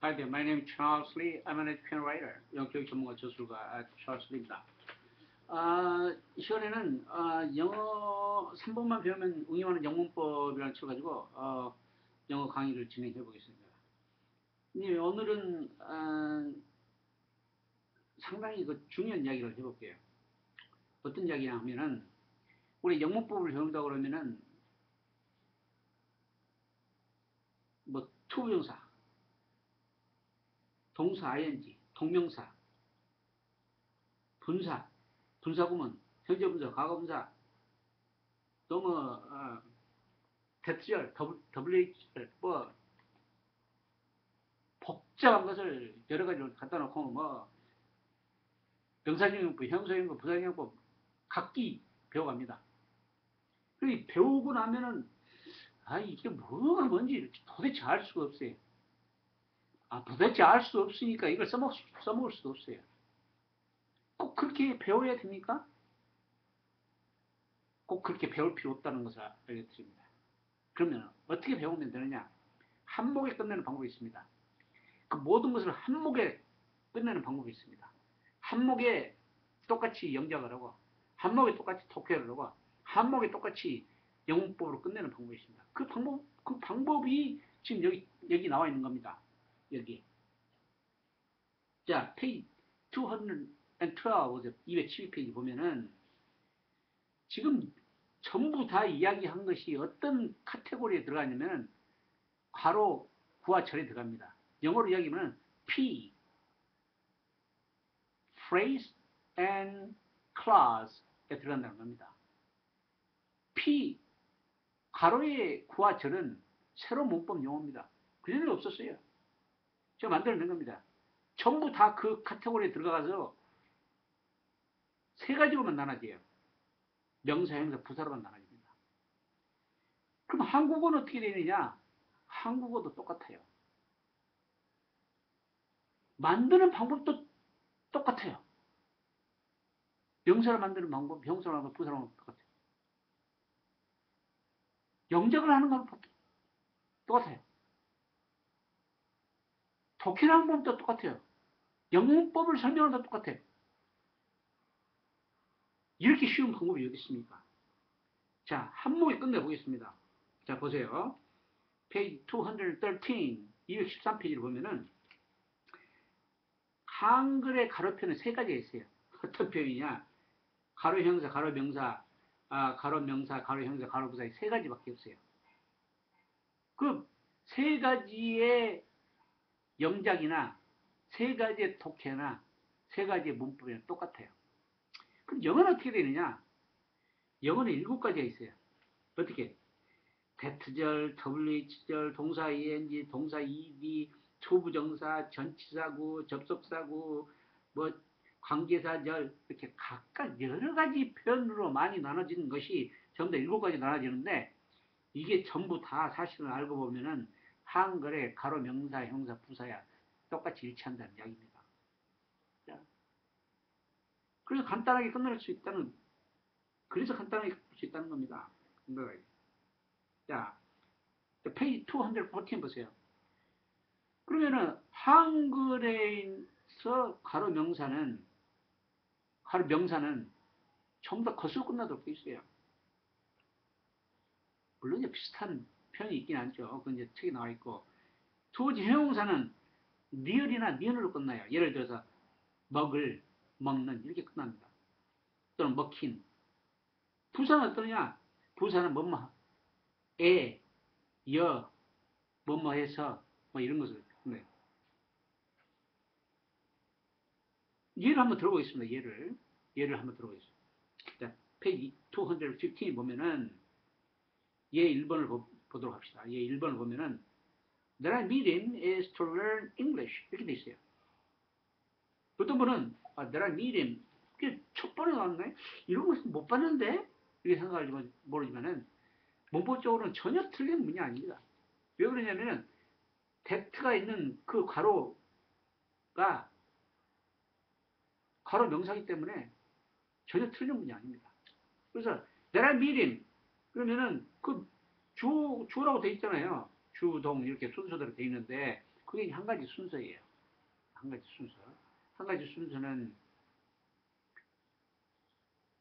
Hi there, my name is Charles Lee. I'm an education writer. 영격 전문가 저술가 Charles Lee입니다. 아, 이 시간에는 아, 영어 3번만 배우면 응용하는 영문법이라는 책을 가지고 어, 영어 강의를 진행해 보겠습니다. 네, 오늘은 아, 상당히 그 중요한 이야기를 해볼게요. 어떤 이야기냐 하면은 우리 영문법을 배운다 그러면은 뭐 투부정사, 동사 ing, 동명사, 분사, 분사구문, 현재분사, 과거분사, 또뭐 어, 대트절, WH절, 뭐 복잡한 것을 여러 가지로 갖다 놓고 뭐 명사형용법, 형사형용법, 부사형용법 각기 배워갑니다. 그리고 배우고 나면은 아 이게 뭐가 뭔지 도대체 알 수가 없어요. 아 도대체 알 수 없으니까 이걸 써먹, 써먹을 수도 없어요. 꼭 그렇게 배워야 됩니까? 꼭 그렇게 배울 필요 없다는 것을 알려드립니다. 그러면 어떻게 배우면 되느냐? 한목에 끝내는 방법이 있습니다. 그 모든 것을 한목에 끝내는 방법이 있습니다. 한목에 똑같이 영작을 하고 한목에 똑같이 독해를 하고 한목에 똑같이 영문법으로 끝내는 방법이 있습니다. 그 방법 그 방법이 지금 여기 여기 나와 있는 겁니다. 여기. 자, 페이지 212, 212페이지 보면은 지금 전부 다 이야기한 것이 어떤 카테고리에 들어가냐면 괄호 구와 절에 들어갑니다. 영어로 이야기하면 P, phrase and clause에 들어간다는 겁니다. P, 구와 절은 새로 문법 용어입니다. 그전에 없었어요. 제가 만들어낸 겁니다. 전부 다 그 카테고리에 들어가서 세 가지로만 나눠져요. 명사, 형사, 부사로만 나눠집니다. 그럼 한국어는 어떻게 되느냐? 한국어도 똑같아요. 만드는 방법도 똑같아요. 명사를 만드는 방법, 형사를 만드는 부사를 만드는 똑같아요. 영작을 하는 건 똑같아요. 독해하는 방법도 똑같아요. 영문법을 설명하는 것도 똑같아요. 이렇게 쉬운 방법이 어디 있습니까? 자, 한목에 끝내보겠습니다. 자, 보세요. 페이지 213, 213페이지를 보면은 한글의 가로표는 세 가지가 있어요. 어떤 표현이냐? 가로 형사, 가로 명사, 아, 가로 명사, 가로 형사, 가로 부사 세 가지밖에 없어요. 그세 가지의 영작이나 세 가지의 독해나 세 가지의 문법이랑 똑같아요. 그럼 영어는 어떻게 되느냐? 영어는 일곱 가지가 있어요. 어떻게? 대트절, WH절, 동사 ing, 동사 ed, 초부정사, 전치사구, 접속사구, 뭐 관계사절 이렇게 각각 여러 가지 표현으로 많이 나눠지는 것이 전부 다 일곱 가지 나눠지는데 이게 전부 다 사실을 알고 보면은 한글의 가로 명사, 형사, 부사야 똑같이 일치한다는 이야기입니다. 자, 그래서 간단하게 끝낼 수 있다는 그래서 간단하게 끝낼 수 있다는 겁니다. 자, 페이지 214 보세요. 그러면은 한글에서 가로 명사는 가로 명사는 전부 다 겉으로 끝나도록 돼 있어요. 물론 이제 비슷한 표현이 있긴 하죠. 그건 이제 책에 나와 있고 두 번째 형용사는 니을이나 니은으로 끝나요. 예를 들어서 먹을, 먹는 이렇게 끝납니다. 또는 먹힌. 부사는 어떠냐? 부사는 뭐뭐 에, 여, 뭐뭐 해서 뭐 이런 것을 네. 예를 한번 들어보겠습니다. 예를 예를 한번 들어보겠습니다. 자, 페이지 215 보면은 예 1번을 보, 보도록 합시다. 예 1번을 보면은 Their meeting is to learn English 이렇게 돼 있어요. 어떤 분은 아, their meeting 이게 첫 번에 나왔네? 이런 것은 못 봤는데? 이렇게 생각할지 모르지만은 문법적으로는 전혀 틀린 문이 아닙니다. 왜 그러냐면은 대트가 있는 그 가로가 가로 명사기 때문에 전혀 틀린 문이 아닙니다. 그래서 their meeting 그러면은 그 주, 주라고 돼 있잖아요. 주 동 이렇게 순서대로 돼 있는데 그게 한 가지 순서예요. 한 가지 순서. 한 가지 순서는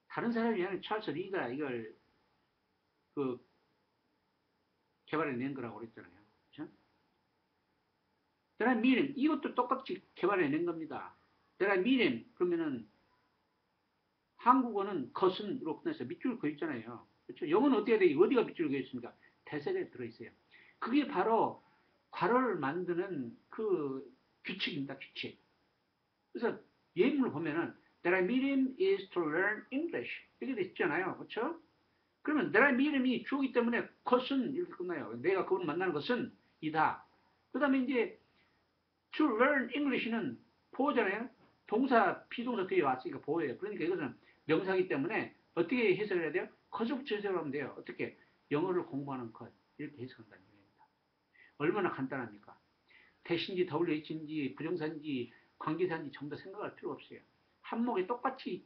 다른 사람이 아니라 찰스 리가 이걸 그 개발해낸 거라고 그랬잖아요. 그렇죠? 대란 미림 이것도 똑같이 개발해낸 겁니다. 대란 미림 그러면은 한국어는 것은으로 끝나서 밑줄 그어 있잖아요. 그렇죠? 영어는 어떻게 돼? 어디가 밑줄 그어 있습니까? 대세에 들어 있어요. 그게 바로 괄호를 만드는 그 규칙입니다. 규칙. 그래서 예문을 보면은 Their medium is to learn English. 이렇게 돼 있잖아요. 그렇죠? 그러면 their medium이 주어기 때문에 것은 이렇게 끝나요. 내가 그분을 만나는 것은 이다. 그 다음에 이제 to learn English는 보호잖아요. 동사, 비동사 뒤에 왔으니까 보호예요. 그러니까 이것은 명사기 때문에 어떻게 해석을 해야 돼요? 것부터 해석을 하면 돼요. 어떻게? 영어를 공부하는 것. 이렇게 해석한다는 얘기입니다. 얼마나 간단합니까? 대신지, WH인지, 부정사인지, 관계사인지 전부 다 생각할 필요 없어요. 한목에 똑같이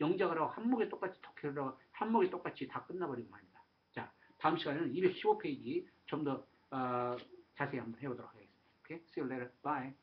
영작을 하고 한목에 똑같이 독해를 하고 한목에 똑같이 다 끝나버리고 말입니다. 자, 다음 시간에는 215페이지 좀더 어, 자세히 한번 해보도록 하겠습니다. 오케이? See you later. Bye.